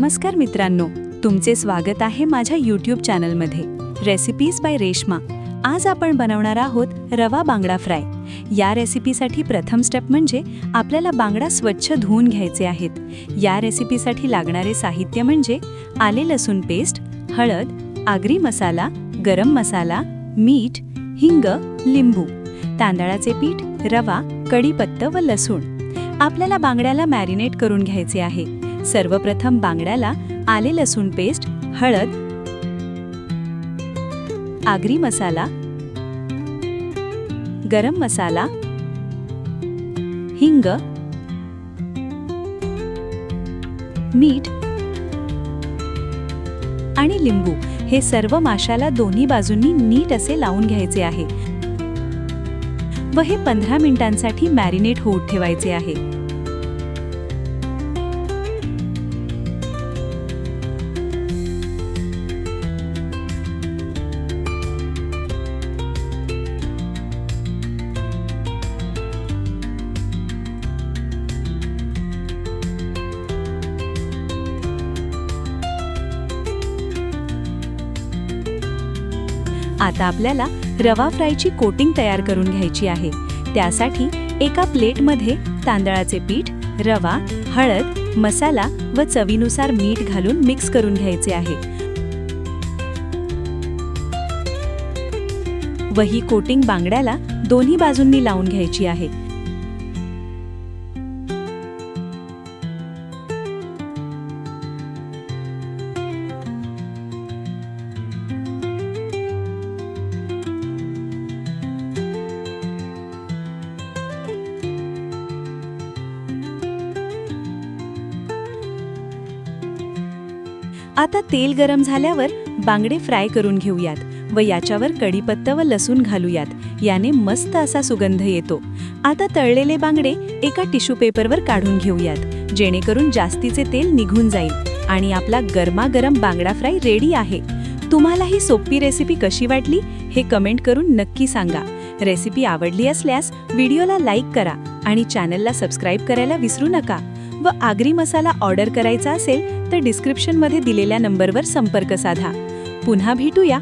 नमस्कार मित्रांनो तुमचे स्वागत आहे माझ्या यूट्यूब चॅनलमध्ये. रेसिपीज बाय रेश्मा आज आपण बनवणार आहोत रवा बांगडा फ्राय. या रेसिपीसाठी प्रथम स्टेप म्हणजे आपल्याला बांगडा स्वच्छ धुवून घ्यायचे आहेत. या रेसिपीसाठी लागणारे साहित्य म्हणजे आले लसूण पेस्ट हळद आगरी मसाला गरम मसाला मीठ हिंग लिंबू. तांदळाचे पीठ रवा कढीपत्त व लसूण. आपल्याला बांगड्याला मॅरिनेट करून घ्यायचे आहे. सर्वप्रथम बांगड्याला आले लसूण पेस्ट हळद आगरी मसाला गरम मसाला हिंग मीठ आणि लिंबू. हे सर्व माशाला दोन्ही बाजूंनी नीट असे लावून घ्यायचे आहे. व हे पंधरा मिनिटांसाठी मॅरिनेट होऊ ठेवायचे आहे. आता आपल्याला रवा फ्रायची कोटिंग तयार करून घ्यायची आहे. त्यासाठी एका प्लेटमध्ये तांदळाचे पीठ रवा हळद मसाला व चवीनुसार मीठ घालून मिक्स करून घ्यायचे आहे. व ही कोटिंग बांगड्याला दोन्ही बाजूंनी लावून घ्यायची आहे. आता तेल गरम झाल्यावर बांगडे फ्राय करून घेऊयात व याच्यावर कढीपत्ता व लसूण घालूयात. याने मस्त असा सुगंध येतो. आता तळलेले बांगडे एका टिश्यू पेपरवर काढून घेऊयात. जेणेकरून जास्तीचे तेल निघून जाईल आणि आपला गरमागरम बांगडा फ्राय रेडी आहे. तुम्हाला ही सोपी रेसिपी कशी वाटली हे कमेंट करून नक्की सांगा. रेसिपी आवडली असल्यास व्हिडिओला लाईक करा आणि चॅनलला सबस्क्राईब करायला विसरू नका. व आगरी मसाला ऑर्डर करायचा असेल तर डिस्क्रिप्शनमध्ये दिलेल्या नंबरवर संपर्क साधा. पुन्हा भेटूया